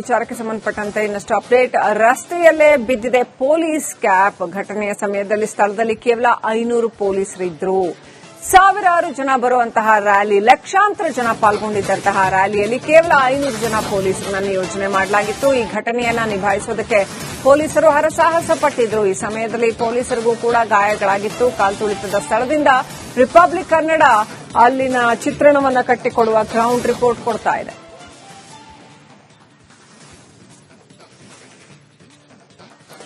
ವಿಚಾರಕ್ಕೆ ಸಂಬಂಧಪಟ್ಟಂತೆ ಇನ್ನಷ್ಟು ಅಪ್ಡೇಟ್. ರಸ್ತೆಯಲ್ಲೇ ಬಿದ್ದಿದೆ ಪೊಲೀಸ್ ಕ್ಯಾಪ್ ಘಟನೆಯ ಸಮಯದಲ್ಲಿ ಸ್ಥಳದಲ್ಲಿ ಕೇವಲ ಐನೂರು ಪೊಲೀಸರಿದ್ರು. ಸಾವಿರಾರು ಜನ ಬರುವಂತಹ ರ್ಯಾಲಿ, ಲಕ್ಷಾಂತರ ಜನ ಪಾಲ್ಗೊಂಡಿದ್ದಂತಹ ರ್ಯಾಲಿಯಲ್ಲಿ ಕೇವಲ ಐನೂರು ಜನ ಪೊಲೀಸರನ್ನ ನಿಯೋಜನೆ ಮಾಡಲಾಗಿತ್ತು. ಈ ಘಟನೆಯನ್ನ ನಿಭಾಯಿಸೋದಕ್ಕೆ ಪೊಲೀಸರು ಹರಸಾಹಸ ಪಟ್ಟಿದ್ರು. ಈ ಸಮಯದಲ್ಲಿ ಪೊಲೀಸರಿಗೂ ಕೂಡ ಗಾಯಗಳಾಗಿತ್ತು. ಕಾಲ್ತುಳಿತದ ಸ್ಥಳದಿಂದ ರಿಪಬ್ಲಿಕ್ ಕನ್ನಡ ಅಲ್ಲಿನ ಚಿತ್ರಣವನ್ನ ಕಟ್ಟಿಕೊಡುವ ಗ್ರೌಂಡ್ ರಿಪೋರ್ಟ್ ಕೊಡ್ತಾ ಇದೆ.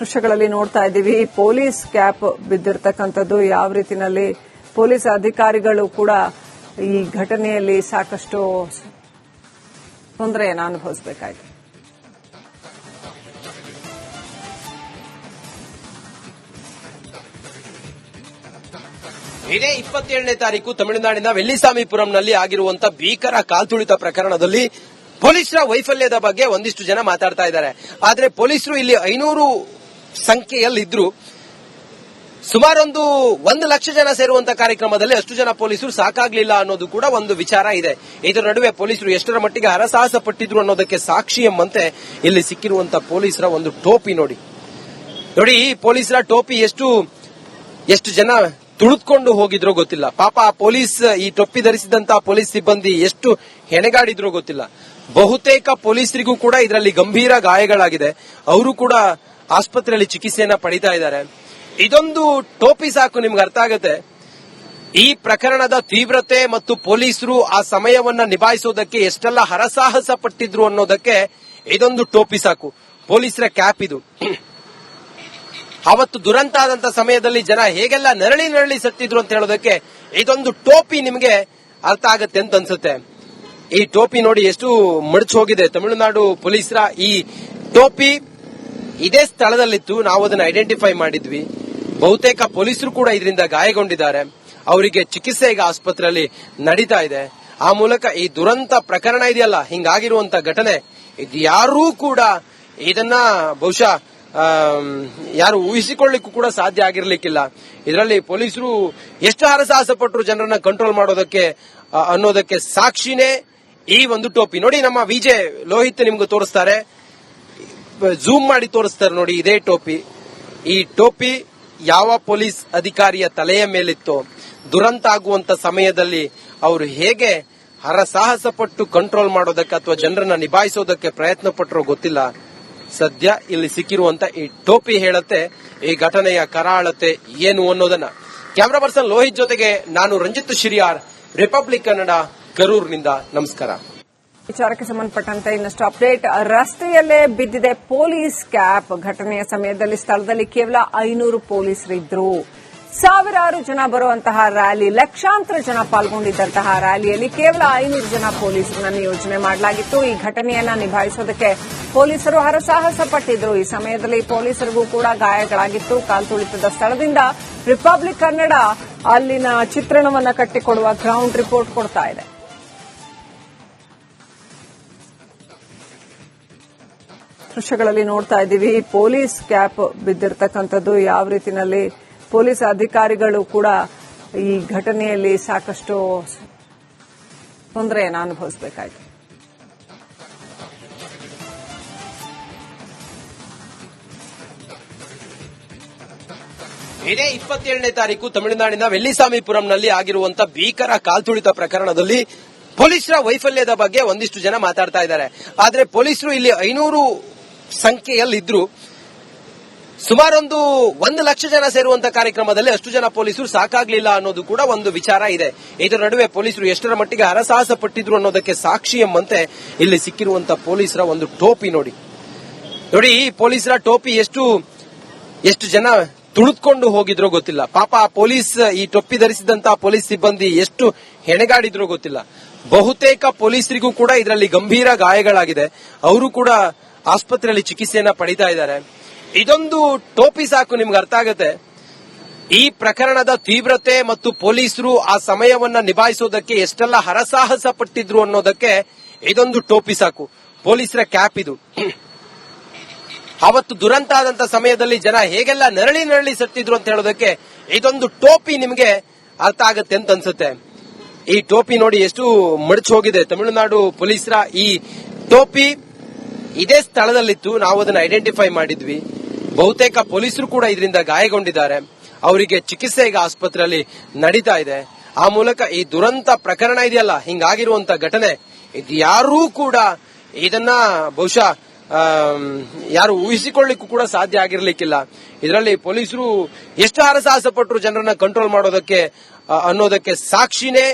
ದೃಶ್ಯಗಳಲ್ಲಿ ನೋಡ್ತಾ ಇದ್ದೀವಿ. ಪೊಲೀಸ್ ಕ್ಯಾಪ್ ಬಿದ್ದಿರ್ತಕ್ಕಂಥದ್ದು ಯಾವ ರೀತಿನಲ್ಲಿ ಪೊಲೀಸ್ ಅಧಿಕಾರಿಗಳು ಕೂಡ ಈ ಘಟನೆಯಲ್ಲಿ ಸಾಕಷ್ಟು ತೊಂದರೆಯನ್ನು ಅನುಭವಿಸಬೇಕಾಯಿತು. ಇದೇ ಇಪ್ಪತ್ತೇಳನೇ ತಾರೀಕು ತಮಿಳುನಾಡಿನ ವೆಲ್ಲಿಸಾಮಿಪುರಂನಲ್ಲಿ ಆಗಿರುವಂತಹ ಭೀಕರ ಕಾಲ್ತುಳಿತ ಪ್ರಕರಣದಲ್ಲಿ ಪೊಲೀಸರ ವೈಫಲ್ಯದ ಬಗ್ಗೆ ಒಂದಿಷ್ಟು ಜನ ಮಾತಾಡ್ತಾ ಇದ್ದಾರೆ. ಆದರೆ ಪೊಲೀಸರು ಇಲ್ಲಿ ಐನೂರು ಸಂಖ್ಯೆಯಲ್ಲಿದ್ರು ಸುಮಾರೊಂದು ಒಂದು ಲಕ್ಷ ಜನ ಸೇರುವಂತ ಕಾರ್ಯಕ್ರಮದಲ್ಲಿ ಅಷ್ಟು ಜನ ಪೊಲೀಸರು ಸಾಕಾಗ್ಲಿಲ್ಲ ಅನ್ನೋದು ಕೂಡ ಒಂದು ವಿಚಾರ ಇದೆ. ಇದರ ನಡುವೆ ಪೊಲೀಸರು ಎಷ್ಟರ ಮಟ್ಟಿಗೆ ಹರಸಾಹಸ ಪಟ್ಟಿದ್ರು ಅನ್ನೋದಕ್ಕೆ ಸಾಕ್ಷಿ ಎಂಬಂತೆ ಇಲ್ಲಿ ಸಿಕ್ಕಿರುವಂತ ಪೊಲೀಸರ ಒಂದು ಟೋಪಿ ನೋಡಿ. ನೋಡಿ, ಈ ಪೊಲೀಸರ ಟೋಪಿ ಎಷ್ಟು ಎಷ್ಟು ಜನ ತುಳಿದುಕೊಂಡು ಹೋಗಿದ್ರೋ ಗೊತ್ತಿಲ್ಲ. ಪಾಪ ಆ ಪೊಲೀಸ್, ಈ ಟೊಪ್ಪಿ ಧರಿಸಿದಂತ ಪೊಲೀಸ್ ಸಿಬ್ಬಂದಿ ಎಷ್ಟು ಹೆಣೆಗಾಡಿದ್ರೋ ಗೊತ್ತಿಲ್ಲ. ಬಹುತೇಕ ಪೊಲೀಸರಿಗೂ ಕೂಡ ಇದರಲ್ಲಿ ಗಂಭೀರ ಗಾಯಗಳಾಗಿದೆ. ಅವರು ಕೂಡ ಆಸ್ಪತ್ರೆಯಲ್ಲಿ ಚಿಕಿತ್ಸೆಯನ್ನ ಪಡಿತಾ ಇದ್ದಾರೆ. ಇದೊಂದು ಟೋಪಿ ಸಾಕು ನಿಮ್ಗೆ ಅರ್ಥ ಆಗುತ್ತೆ. ಈ ಪ್ರಕರಣದ ತೀವ್ರತೆ ಮತ್ತು ಪೊಲೀಸರು ಆ ಸಮಯವನ್ನ ನಿಭಾಯಿಸೋದಕ್ಕೆ ಎಷ್ಟೆಲ್ಲ ಹರಸಾಹಸ ಪಟ್ಟಿದ್ರು ಅನ್ನೋದಕ್ಕೆ ಇದೊಂದು ಟೋಪಿ ಸಾಕು. ಪೊಲೀಸರ ಕ್ಯಾಪ್ ಇದು. ಅವತ್ತು ದುರಂತ ಆದಂತ ಸಮಯದಲ್ಲಿ ಜನ ಹೇಗೆಲ್ಲ ನರಳಿ ನರಳಿ ಸತ್ತಿದ್ರು ಅಂತ ಹೇಳೋದಕ್ಕೆ ಇದೊಂದು ಟೋಪಿ ನಿಮಗೆ ಅರ್ಥ ಆಗುತ್ತೆ ಅಂತ ಅನ್ಸುತ್ತೆ. ಈ ಟೋಪಿ ನೋಡಿ ಎಷ್ಟು ಮಡಚ್ ಹೋಗಿದೆ. ತಮಿಳುನಾಡು ಪೊಲೀಸರ ಈ ಟೋಪಿ ಇದೇ ಸ್ಥಳದಲ್ಲಿತ್ತು. ನಾವು ಅದನ್ನ ಐಡೆಂಟಿಫೈ ಮಾಡಿದ್ವಿ. ಬಹುತೇಕ ಪೊಲೀಸರು ಕೂಡ ಇದರಿಂದ ಗಾಯಗೊಂಡಿದ್ದಾರೆ. ಅವರಿಗೆ ಚಿಕಿತ್ಸೆ ಈಗ ಆಸ್ಪತ್ರೆಯಲ್ಲಿ ನಡೀತಾ ಇದೆ. ಆ ಮೂಲಕ ಈ ದುರಂತ ಪ್ರಕರಣ ಇದೆಯಲ್ಲ, ಹಿಂಗಾಗಿರುವಂತ ಘಟನೆ, ಇದು ಯಾರೂ ಕೂಡ ಇದನ್ನ ಬಹುಶಃ ಯಾರು ಊಹಿಸಿಕೊಳ್ಳಿಕ್ಕೂ ಕೂಡ ಸಾಧ್ಯ ಆಗಿರ್ಲಿಕ್ಕಿಲ್ಲ. ಇದರಲ್ಲಿ ಪೊಲೀಸರು ಎಷ್ಟು ಹರಸಾಹಸ ಪಟ್ಟರು ಜನರನ್ನ ಕಂಟ್ರೋಲ್ ಮಾಡೋದಕ್ಕೆ ಅನ್ನೋದಕ್ಕೆ ಸಾಕ್ಷಿನೇ ಈ ಒಂದು ಟೋಪಿ. ನೋಡಿ ನಮ್ಮ ವಿಜಯ್, ಲೋಹಿತ್ ನಿಮ್ಗೆ ತೋರಿಸ್ತಾರೆ. ಝೂಮ್ ಮಾಡಿ ತೋರಿಸ್ತಾರೆ ನೋಡಿ, ಇದೇ ಟೋಪಿ. ಈ ಟೋಪಿ ಯಾವ ಪೊಲೀಸ್ ಅಧಿಕಾರಿಯ ತಲೆಯ ಮೇಲಿತ್ತು, ದುರಂತ ಆಗುವಂತ ಸಮಯದಲ್ಲಿ ಅವರು ಹೇಗೆ ಹರಸಾಹಸ ಪಟ್ಟು ಕಂಟ್ರೋಲ್ ಮಾಡೋದಕ್ಕೆ ಅಥವಾ ಜನರನ್ನ ನಿಭಾಯಿಸೋದಕ್ಕೆ ಪ್ರಯತ್ನ ಪಟ್ಟರೋ ಗೊತ್ತಿಲ್ಲ. ಸದ್ಯ ಇಲ್ಲಿ ಸಿಕ್ಕಿರುವಂತ ಈ ಟೋಪಿ ಹೇಳತ್ತೆ, ಈ ಘಟನೆಯ ಕರಾಳತೆ ಏನು ಅನ್ನೋದನ್ನ. ಕ್ಯಾಮರಾ ಪರ್ಸನ್ ಲೋಹಿತ್ ಜೊತೆಗೆ ನಾನು ರಂಜಿತ್ ಶಿರಿಯಾರ್ ರಿಪಬ್ಲಿಕ್ ಕನ್ನಡ ಕರೂರ್ನಿಂದ ನಮಸ್ಕಾರ. ವಿಚಾರಕ್ಕೆ ಸಂಬಂಧಪಟ್ಟಂತೆ ಇನ್ನಷ್ಟು ಅಪ್ಡೇಟ್. ರಸ್ತೆಯಲ್ಲೇ ಬಿದ್ದಿದೆ ಪೊಲೀಸ್ ಕ್ಯಾಪ್ ಘಟನೆಯ ಸಮಯದಲ್ಲಿ ಸ್ಥಳದಲ್ಲಿ ಕೇವಲ ಐನೂರು ಪೊಲೀಸರಿದ್ದರು ಸಾವಿರಾರು ಜನ ಬರುವಂತಹ ರ್ಯಾಲಿ, ಲಕ್ಷಾಂತರ ಜನ ಪಾಲ್ಗೊಂಡಿದ್ದಂತಹ ರ್ಯಾಲಿಯಲ್ಲಿ ಕೇವಲ ಐನೂರು ಜನ ಪೊಲೀಸರನ್ನ ನಿಯೋಜನೆ ಮಾಡಲಾಗಿತ್ತು. ಈ ಘಟನೆಯನ್ನ ನಿಭಾಯಿಸೋದಕ್ಕೆ ಪೊಲೀಸರು ಹರಸಾಹಸ ಪಟ್ಟಿದ್ರು ಈ ಸಮಯದಲ್ಲಿ ಪೊಲೀಸರಿಗೂ ಕೂಡ ಗಾಯಗಳಾಗಿತ್ತು. ಕಾಲ್ತುಳಿತದ ಸ್ಥಳದಿಂದ ರಿಪಬ್ಲಿಕ್ ಕನ್ನಡ ಅಲ್ಲಿನ ಚಿತ್ರಣವನ್ನ ಕಟ್ಟಿಕೊಡುವ ಗ್ರೌಂಡ್ ರಿಪೋರ್ಟ್ ಕೊಡ್ತಾ ಇದೆ. ದೃಶ್ಯಗಳಲ್ಲಿ ನೋಡ್ತಾ ಇದ್ದೀವಿ. ಪೊಲೀಸ್ ಕ್ಯಾಪ್ ಬಿದ್ದಿರ್ತಕ್ಕಂಥದ್ದು ಯಾವ ರೀತಿಯಲ್ಲಿ ಪೊಲೀಸ್ ಅಧಿಕಾರಿಗಳು ಕೂಡ ಈ ಘಟನೆಯಲ್ಲಿ ಸಾಕಷ್ಟು ತೊಂದರೆಯನ್ನು ಅನುಭವಿಸಬೇಕಾಯಿತು. ಇದೇ ಇಪ್ಪತ್ತೇಳನೇ ತಾರೀಕು ತಮಿಳುನಾಡಿನ ವೆಲ್ಲಿಸಾಮಿಪುರಂನಲ್ಲಿ ಆಗಿರುವಂತಹ ಭೀಕರ ಕಾಲ್ತುಳಿತ ಪ್ರಕರಣದಲ್ಲಿ ಪೊಲೀಸರ ವೈಫಲ್ಯದ ಬಗ್ಗೆ ಒಂದಿಷ್ಟು ಜನ ಮಾತಾಡ್ತಾ ಇದ್ದಾರೆ. ಆದರೆ ಪೊಲೀಸರು ಇಲ್ಲಿ ಐನೂರು ಸಂಖ್ಯೆಯಲ್ಲಿದ್ರು ಸುಮಾರೊಂದು ಒಂದು ಲಕ್ಷ ಜನ ಸೇರುವಂತ ಕಾರ್ಯಕ್ರಮದಲ್ಲಿ ಅಷ್ಟು ಜನ ಪೊಲೀಸರು ಸಾಕಾಗ್ಲಿಲ್ಲ ಅನ್ನೋದು ಕೂಡ ಒಂದು ವಿಚಾರ ಇದೆ. ಇದರ ನಡುವೆ ಪೊಲೀಸರು ಎಷ್ಟರ ಮಟ್ಟಿಗೆ ಹರಸಾಹಸ ಪಟ್ಟಿದ್ರು ಅನ್ನೋದಕ್ಕೆ ಸಾಕ್ಷಿ ಎಂಬಂತೆ ಇಲ್ಲಿ ಸಿಕ್ಕಿರುವಂತ ಪೊಲೀಸರ ಒಂದು ಟೋಪಿ ನೋಡಿ. ನೋಡಿ, ಈ ಪೊಲೀಸರ ಟೋಪಿ ಎಷ್ಟು ಎಷ್ಟು ಜನ ತುಳಿದುಕೊಂಡು ಹೋಗಿದ್ರೋ ಗೊತ್ತಿಲ್ಲ. ಪಾಪ ಆ ಪೊಲೀಸ್ ಈ ಟೊಪ್ಪಿ ಧರಿಸಿದಂತ ಪೊಲೀಸ್ ಸಿಬ್ಬಂದಿ ಎಷ್ಟು ಹೆಣಗಾಡಿದ್ರೋ ಗೊತ್ತಿಲ್ಲ. ಬಹುತೇಕ ಪೊಲೀಸರಿಗೂ ಕೂಡ ಇದರಲ್ಲಿ ಗಂಭೀರ ಗಾಯಗಳಾಗಿದೆ. ಅವರು ಕೂಡ ಆಸ್ಪತ್ರೆಯಲ್ಲಿ ಚಿಕಿತ್ಸೆಯನ್ನ ಪಡಿತಾ ಇದ್ದಾರೆ. ಇದೊಂದು ಟೋಪಿ ಸಾಕು ನಿಮ್ಗೆ ಅರ್ಥ ಆಗುತ್ತೆ. ಈ ಪ್ರಕರಣದ ತೀವ್ರತೆ ಮತ್ತು ಪೊಲೀಸರು ಆ ಸಮಯವನ್ನ ನಿಭಾಯಿಸೋದಕ್ಕೆ ಎಷ್ಟೆಲ್ಲ ಹರಸಾಹಸ ಪಟ್ಟಿದ್ರು ಅನ್ನೋದಕ್ಕೆ ಇದೊಂದು ಟೋಪಿ ಸಾಕು. ಪೊಲೀಸರ ಕ್ಯಾಪ್ ಇದು. ಅವತ್ತು ದುರಂತ ಆದಂತ ಸಮಯದಲ್ಲಿ ಜನ ಹೇಗೆಲ್ಲ ನರಳಿ ನರಳಿ ಸತ್ತಿದ್ರು ಅಂತ ಹೇಳೋದಕ್ಕೆ ಇದೊಂದು ಟೋಪಿ ನಿಮಗೆ ಅರ್ಥ ಆಗುತ್ತೆ ಅಂತ ಅನ್ಸುತ್ತೆ. ಈ ಟೋಪಿ ನೋಡಿ ಎಷ್ಟು ಮಡಚ್ ಹೋಗಿದೆ. ತಮಿಳುನಾಡು ಪೊಲೀಸರ ಈ ಟೋಪಿ ಇದೇ ಸ್ಥಳದಲ್ಲಿತ್ತು ನಾವು ಅದನ್ನ ಐಡೆಂಟಿಫೈ ಮಾಡಿದ್ವಿ. ಬಹುತೇಕ ಪೊಲೀಸರು ಕೂಡ ಇದರಿಂದ ಗಾಯಗೊಂಡಿದ್ದಾರೆ. ಅವರಿಗೆ ಚಿಕಿತ್ಸೆ ಈಗ ಆಸ್ಪತ್ರೆಯಲ್ಲಿ ನಡೀತಾ ಇದೆ. ಆ ಮೂಲಕ ಈ ದುರಂತ ಪ್ರಕರಣ ಇದೆಯಲ್ಲ, ಹಿಂಗಾಗಿರುವಂತ ಘಟನೆ, ಇದು ಯಾರೂ ಕೂಡ ಇದನ್ನ ಬಹುಶಃ ಯಾರು ಊಹಿಸಿಕೊಳ್ಳಿಕ್ಕೂ ಕೂಡ ಸಾಧ್ಯ ಆಗಿರ್ಲಿಕ್ಕಿಲ್ಲ. ಇದರಲ್ಲಿ ಪೊಲೀಸರು ಎಷ್ಟು ಹರಸಾಹಸ ಪಟ್ಟರು ಜನರನ್ನ ಕಂಟ್ರೋಲ್ ಮಾಡೋದಕ್ಕೆ ಅನ್ನೋದಕ್ಕೆ ಸಾಕ್ಷಿನೇ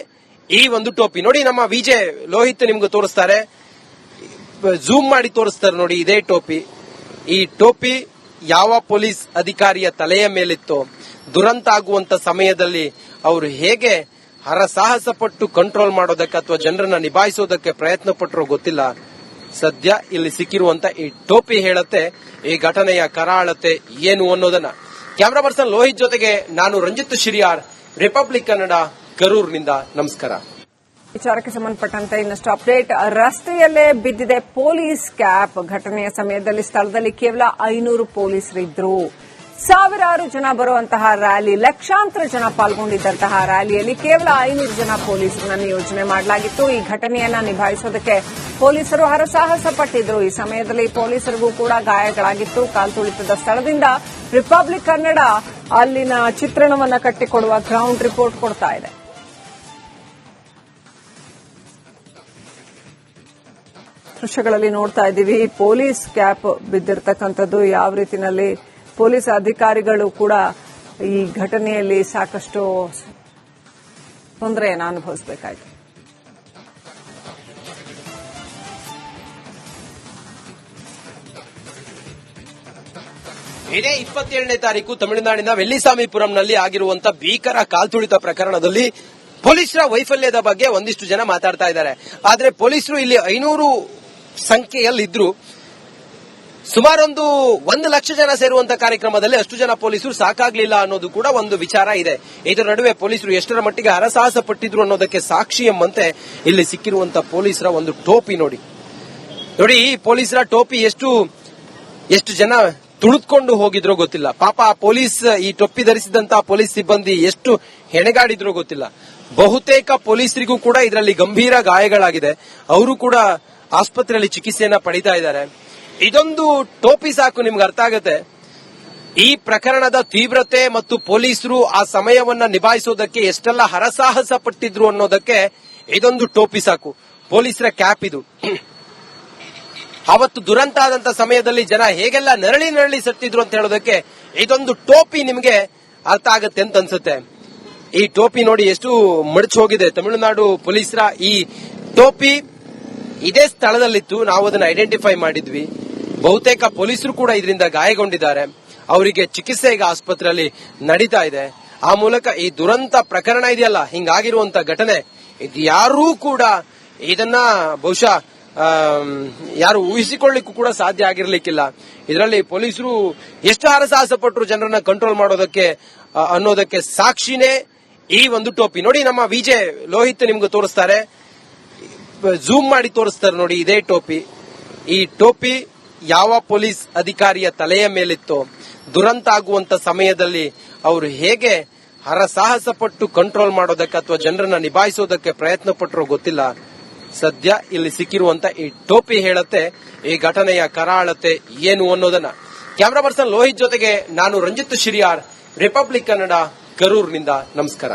ಈ ಒಂದು ಟೋಪಿ. ನೋಡಿ ನಮ್ಮ ವಿಜೆ ಲೋಹಿತ್ ನಿಮ್ಗೆ ತೋರಿಸ್ತಾರೆ. ಝೂಮ್ ಮಾಡಿ ತೋರಿಸ್ತಾರೆ ನೋಡಿ, ಇದೇ ಟೋಪಿ. ಈ ಟೋಪಿ ಯಾವ ಪೊಲೀಸ್ ಅಧಿಕಾರಿಯ ತಲೆಯ ಮೇಲಿತ್ತು, ದುರಂತ ಆಗುವಂತ ಸಮಯದಲ್ಲಿ ಅವರು ಹೇಗೆ ಹರಸಾಹಸ ಪಟ್ಟು ಕಂಟ್ರೋಲ್ ಮಾಡೋದಕ್ಕೆ ಅಥವಾ ಜನರನ್ನ ನಿಭಾಯಿಸೋದಕ್ಕೆ ಪ್ರಯತ್ನ ಪಟ್ಟರೋ ಗೊತ್ತಿಲ್ಲ. ಸದ್ಯ ಇಲ್ಲಿ ಸಿಕ್ಕಿರುವಂತ ಈ ಟೋಪಿ ಹೇಳತ್ತೆ, ಈ ಘಟನೆಯ ಕರಾಳತೆ ಏನು ಅನ್ನೋದನ್ನ. ಕ್ಯಾಮರಾ ಪರ್ಸನ್ ಲೋಹಿತ್ ಜೊತೆಗೆ ನಾನು ರಂಜಿತ್ ಶಿರಿಯಾರ್ ರಿಪಬ್ಲಿಕ್ ಕನ್ನಡ ಕರೂರ್ನಿಂದ ನಮಸ್ಕಾರ. ವಿಚಾರಕ್ಕೆ ಸಂಬಂಧಪಟ್ಟಂತೆ ಇನ್ನಷ್ಟು ಅಪ್ಡೇಟ್. ರಸ್ತೆಯಲ್ಲೇ ಬಿದ್ದಿದೆ ಪೊಲೀಸ್ ಕ್ಯಾಪ್ ಘಟನೆಯ ಸಮಯದಲ್ಲಿ ಸ್ಥಳದಲ್ಲಿ ಕೇವಲ ಐನೂರು ಪೊಲೀಸರಿದ್ದರು ಸಾವಿರಾರು ಜನ ಬರುವಂತಹ ರ್ಯಾಲಿ, ಲಕ್ಷಾಂತರ ಜನ ಪಾಲ್ಗೊಂಡಿದ್ದಂತಹ ರ್ಯಾಲಿಯಲ್ಲಿ ಕೇವಲ ಐನೂರು ಜನ ಪೊಲೀಸರನ್ನ ನಿಯೋಜನೆ ಮಾಡಲಾಗಿತ್ತು. ಈ ಘಟನೆಯನ್ನ ನಿಭಾಯಿಸೋದಕ್ಕೆ ಪೊಲೀಸರು ಹರಸಾಹಸ ಪಟ್ಟಿದ್ರು ಈ ಸಮಯದಲ್ಲಿ ಪೊಲೀಸರಿಗೂ ಕೂಡ ಗಾಯಗಳಾಗಿತ್ತು. ಕಾಲ್ತುಳಿತದ ಸ್ಥಳದಿಂದ ರಿಪಬ್ಲಿಕ್ ಕನ್ನಡ ಅಲ್ಲಿನ ಚಿತ್ರಣವನ್ನ ಕಟ್ಟಿಕೊಡುವ ಗ್ರೌಂಡ್ ರಿಪೋರ್ಟ್ ಕೊಡ್ತಾ ಇದೆ. ದೃಶ್ಯಗಳಲ್ಲಿ ನೋಡ್ತಾ ಇದ್ದೀವಿ. ಪೊಲೀಸ್ ಕ್ಯಾಪ್ ಬಿದ್ದಿರ್ತಕ್ಕಂಥದ್ದು ಯಾವ ರೀತಿಯಲ್ಲಿ ಪೊಲೀಸ್ ಅಧಿಕಾರಿಗಳು ಕೂಡ ಈ ಘಟನೆಯಲ್ಲಿ ಸಾಕಷ್ಟು ತೊಂದರೆಯನ್ನು ಅನುಭವಿಸಬೇಕಾಯಿತು. ಇದೇ ಇಪ್ಪತ್ತೇಳನೇ ತಾರೀಕು ತಮಿಳುನಾಡಿನ ವೆಲ್ಲಿಸಾಮಿಪುರಂನಲ್ಲಿ ಆಗಿರುವಂತಹ ಭೀಕರ ಕಾಲ್ತುಳಿತ ಪ್ರಕರಣದಲ್ಲಿ ಪೊಲೀಸರ ವೈಫಲ್ಯದ ಬಗ್ಗೆ ಒಂದಿಷ್ಟು ಜನ ಮಾತಾಡ್ತಾ ಇದ್ದಾರೆ. ಆದರೆ ಪೊಲೀಸರು ಇಲ್ಲಿ ಐನೂರು ಸಂಖ್ಯೆಯಲ್ಲಿದ್ರು ಸುಮಾರೊಂದು ಒಂದು ಲಕ್ಷ ಜನ ಸೇರುವಂತ ಕಾರ್ಯಕ್ರಮದಲ್ಲಿ ಅಷ್ಟು ಜನ ಪೊಲೀಸರು ಸಾಕಾಗ್ಲಿಲ್ಲ ಅನ್ನೋದು ಕೂಡ ಒಂದು ವಿಚಾರ ಇದೆ. ಇದರ ನಡುವೆ ಪೊಲೀಸರು ಎಷ್ಟರ ಮಟ್ಟಿಗೆ ಹರಸಾಹಸ ಪಟ್ಟಿದ್ರು ಅನ್ನೋದಕ್ಕೆ ಸಾಕ್ಷಿ ಎಂಬಂತೆ ಇಲ್ಲಿ ಸಿಕ್ಕಿರುವಂತ ಪೊಲೀಸರ ಒಂದು ಟೋಪಿ ನೋಡಿ. ನೋಡಿ, ಈ ಪೊಲೀಸರ ಟೋಪಿ ಎಷ್ಟು ಎಷ್ಟು ಜನ ತುಳಿದುಕೊಂಡು ಹೋಗಿದ್ರೋ ಗೊತ್ತಿಲ್ಲ. ಪಾಪ ಆ ಪೊಲೀಸ್ ಈ ಟೊಪ್ಪಿ ಧರಿಸಿದಂತ ಪೊಲೀಸ್ ಸಿಬ್ಬಂದಿ ಎಷ್ಟು ಹೆಣಗಾಡಿದ್ರೋ ಗೊತ್ತಿಲ್ಲ. ಬಹುತೇಕ ಪೊಲೀಸರಿಗೂ ಕೂಡ ಇದರಲ್ಲಿ ಗಂಭೀರ ಗಾಯಗಳಾಗಿದೆ. ಅವರು ಕೂಡ ಆಸ್ಪತ್ರೆಯಲ್ಲಿ ಚಿಕಿತ್ಸೆಯನ್ನ ಪಡಿತಾ ಇದ್ದಾರೆ. ಇದೊಂದು ಟೋಪಿ ಸಾಕು ನಿಮ್ಗೆ ಅರ್ಥ ಆಗುತ್ತೆ. ಈ ಪ್ರಕರಣದ ತೀವ್ರತೆ ಮತ್ತು ಪೊಲೀಸರು ಆ ಸಮಯವನ್ನ ನಿಭಾಯಿಸೋದಕ್ಕೆ ಎಷ್ಟೆಲ್ಲ ಹರಸಾಹಸ ಪಟ್ಟಿದ್ರು ಅನ್ನೋದಕ್ಕೆ ಇದೊಂದು ಟೋಪಿ ಸಾಕು. ಪೊಲೀಸರ ಕ್ಯಾಪ್ ಇದು. ಅವತ್ತು ದುರಂತ ಆದಂತ ಸಮಯದಲ್ಲಿ ಜನ ಹೇಗೆಲ್ಲ ನರಳಿ ನರಳಿ ಸತ್ತಿದ್ರು ಅಂತ ಹೇಳೋದಕ್ಕೆ ಇದೊಂದು ಟೋಪಿ ನಿಮಗೆ ಅರ್ಥ ಆಗುತ್ತೆ ಅಂತ ಅನ್ಸುತ್ತೆ. ಈ ಟೋಪಿ ನೋಡಿ ಎಷ್ಟು ಮಡಚ್ ಹೋಗಿದೆ. ತಮಿಳುನಾಡು ಪೊಲೀಸರ ಈ ಟೋಪಿ ಇದೇ ಸ್ಥಳದಲ್ಲಿತ್ತು ನಾವು ಅದನ್ನ ಐಡೆಂಟಿಫೈ ಮಾಡಿದ್ವಿ. ಬಹುತೇಕ ಪೊಲೀಸರು ಕೂಡ ಇದರಿಂದ ಗಾಯಗೊಂಡಿದ್ದಾರೆ. ಅವರಿಗೆ ಚಿಕಿತ್ಸೆ ಈಗ ಆಸ್ಪತ್ರೆಯಲ್ಲಿ ನಡೀತಾ ಇದೆ. ಆ ಮೂಲಕ ಈ ದುರಂತ ಪ್ರಕರಣ ಇದೆಯಲ್ಲ, ಹಿಂಗಾಗಿರುವಂತ ಘಟನೆ, ಇದು ಯಾರೂ ಕೂಡ ಇದನ್ನ ಬಹುಶಃ ಯಾರು ಊಹಿಸಿಕೊಳ್ಳಿಕ್ಕೂ ಕೂಡ ಸಾಧ್ಯ ಆಗಿರ್ಲಿಕ್ಕಿಲ್ಲ. ಇದರಲ್ಲಿ ಪೊಲೀಸರು ಎಷ್ಟು ಹರಸಾಹಸ ಪಟ್ಟರು ಜನರನ್ನ ಕಂಟ್ರೋಲ್ ಮಾಡೋದಕ್ಕೆ ಅನ್ನೋದಕ್ಕೆ ಸಾಕ್ಷಿನೇ ಈ ಒಂದು ಟೋಪಿ. ನೋಡಿ ನಮ್ಮ ವಿಜೆ ಲೋಹಿತ್ ನಿಮ್ಗೆ ತೋರಿಸ್ತಾರೆ. ಝೂಮ್ ಮಾಡಿ ತೋರಿಸ್ತಾರೆ ನೋಡಿ, ಇದೇ ಟೋಪಿ. ಈ ಟೋಪಿ ಯಾವ ಪೊಲೀಸ್ ಅಧಿಕಾರಿಯ ತಲೆಯ ಮೇಲಿತ್ತು, ದುರಂತ ಆಗುವಂತ ಸಮಯದಲ್ಲಿ ಅವರು ಹೇಗೆ ಹರಸಾಹಸ ಪಟ್ಟು ಕಂಟ್ರೋಲ್ ಮಾಡೋದಕ್ಕೆ ಅಥವಾ ಜನರನ್ನ ನಿಭಾಯಿಸೋದಕ್ಕೆ ಪ್ರಯತ್ನ ಪಟ್ಟರೋ ಗೊತ್ತಿಲ್ಲ. ಸದ್ಯ ಇಲ್ಲಿ ಸಿಕ್ಕಿರುವಂತ ಈ ಟೋಪಿ ಹೇಳತ್ತೆ, ಈ ಘಟನೆಯ ಕರಾಳತೆ ಏನು ಅನ್ನೋದನ್ನ. ಕ್ಯಾಮರಾ ಪರ್ಸನ್ ಲೋಹಿತ್ ಜೊತೆಗೆ ನಾನು ರಂಜಿತ್ ಶಿರಿಯಾರ್ ರಿಪಬ್ಲಿಕ್ ಕನ್ನಡ ಕರೂರ್ನಿಂದ ನಮಸ್ಕಾರ.